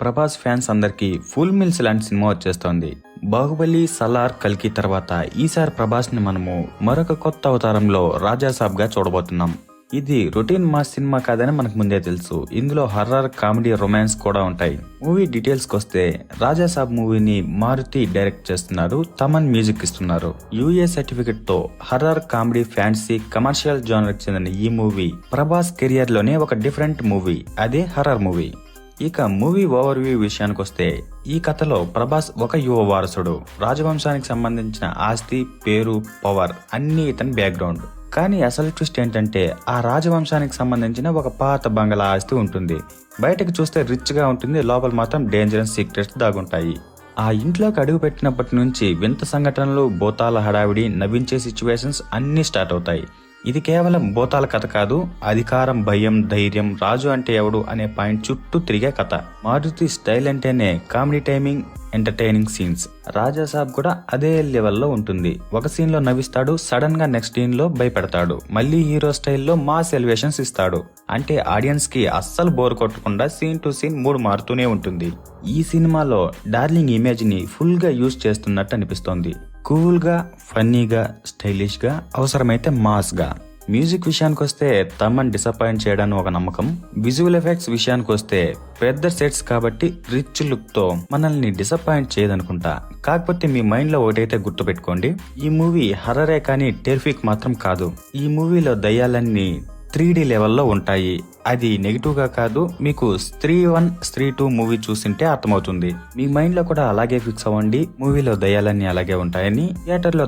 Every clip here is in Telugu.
ప్రభాస్ ఫ్యాన్స్ అందరికీ ఫుల్ మిల్స్ లాంటి సినిమా వచ్చేస్తోంది. బాహుబలి సలార్ కల్కి తర్వాత ఈసారి ప్రభాస్ని మనము మరొక కొత్త అవతారంలో రాజాసాబ్గా చూడబోతున్నాం. ఇది రొటీన్ మాస్ సినిమా కాదని మనకు ముందే తెలుసు. ఇందులో హర్రర్ కామెడీ రొమాన్స్ కూడా ఉంటాయి. మూవీ డీటెయిల్స్కి వస్తే రాజాసాబ్ మూవీని మారుతి డైరెక్ట్ చేస్తున్నారు తమన్ మ్యూజిక్ ఇస్తున్నారు. యూఏ సర్టిఫికెట్తో హర్రర్ కామెడీ ఫ్యాన్సీ కమర్షియల్ జోనర్కి చెందిన ఈ మూవీ ప్రభాస్ కెరియర్లోనే ఒక డిఫరెంట్ మూవీ. అదే హర్రర్ మూవీ. ఇక మూవీ ఓవర్ వ్యూ విషయానికి వస్తే ఈ కథలో ప్రభాస్ ఒక యువ వారసుడు. రాజవంశానికి సంబంధించిన ఆస్తి పేరు పవర్ అన్ని ఇతని బ్యాక్గ్రౌండ్. కానీ అసలు ట్విస్ట్ ఏంటంటే ఆ రాజవంశానికి సంబంధించిన ఒక పాత బంగళా ఆస్తి ఉంటుంది. బయటకు చూస్తే రిచ్గా ఉంటుంది లోపల మాత్రం డేంజరస్ సీక్రెట్స్ దాగుంటాయి. ఆ ఇంట్లోకి అడుగు పెట్టినప్పటి నుంచి వింత సంఘటనలు భూతాల హడావిడి నవ్వించే సిచ్యువేషన్స్ అన్నీ స్టార్ట్ అవుతాయి. ఇది కేవలం భూతాల కథ కాదు అధికారం భయం ధైర్యం రాజు అంటే ఎవడు అనే పాయింట్ చుట్టూ తిరిగే కథ. మారుతి స్టైల్ అంటేనే comedy timing entertaining scenes. Raja Saab కూడా అదే లెవెల్లో ఉంటుంది. ఒక సీన్లో నవ్విస్తాడు సడన్గా నెక్స్ట్ సీన్లో భయపెడతాడు. మళ్ళీ హీరో స్టైల్లో మాస్ ఎలివేషన్స్ ఇస్తాడు. అంటే ఆడియన్స్కి అస్సలు బోర్ కొట్టకుండా సీన్ టు సీన్ మూడు మారుతూనే ఉంటుంది. ఈ సినిమాలో డార్లింగ్ ఇమేజ్ని ఫుల్గా యూజ్ చేస్తున్నట్టు అనిపిస్తోంది. కూల్గా ఫన్నీగా స్టైలిష్గా అవసరమైతే మాస్గా. మ్యూజిక్ విషయానికి వస్తే తమన్ డిసప్పాయింట్ చేయడానికి ఒక నమ్మకం. విజువల్ ఎఫెక్ట్స్ విషయానికి వస్తే పెద్ద సెట్స్ కాబట్టి రిచ్ లుక్తో మనల్ని డిసప్పాయింట్ చేయదనుకుంటా. కాకపోతే మీ మైండ్లో ఒకటైతే గుర్తుపెట్టుకోండి. ఈ మూవీ హర్రరే కానీ టెరిఫిక్ మాత్రం కాదు. ఈ మూవీలో దయ్యాలన్నీ త్రీ డి లెవెల్లో ఉంటాయి. అది నెగిటివ్గా కాదు మీకు స్త్రీ వన్ స్త్రీ టూ మూవీ చూసింటే అర్థమవుతుంది. మీ మైండ్లో కూడా అలాగే ఫిక్స్ అవ్వండి. మూవీలో దయాలన్నీ అలాగే ఉంటాయని థియేటర్లో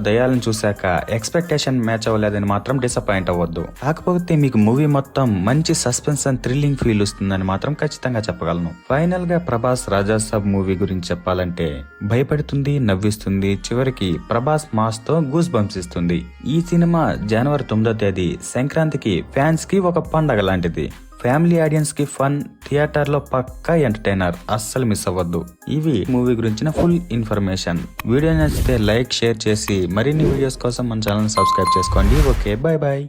చూశాక ఎక్స్పెక్టేషన్ మ్యాచ్ అవ్వలేదని మాత్రం డిసప్పాయింట్ అవ్వద్దు. కాకపోతే మీకు మూవీ మొత్తం మంచి సస్పెన్స్ అండ్ థ్రిల్లింగ్ ఫీల్ వస్తుందని మాత్రం ఖచ్చితంగా చెప్పగలను. ఫైనల్గా ప్రభాస్ రాజాసాబ్ మూవీ గురించి చెప్పాలంటే భయపడుతుంది నవ్విస్తుంది. చివరికి ప్రభాస్ మాస్తో గూస్ బంప్స్ ఇస్తుంది. ఈ సినిమా జనవరి తొమ్మిదో తేదీ సంక్రాంతికి ఫ్యాన్స్కి ఒక పండగ లాంటిది. ఫ్యామిలీ ఆడియన్స్కి ఫన్ థియేటర్లో పక్కా ఎంటర్టైనర్ అస్సలు మిస్ అవ్వద్దు. ఇవి మూవీ గురించిన ఫుల్ ఇన్ఫర్మేషన్. వీడియో నచ్చితే లైక్ షేర్ చేసి మరిన్ని వీడియోస్ కోసం మన ఛానల్ సబ్స్క్రైబ్ చేసుకోండి. Okay bye bye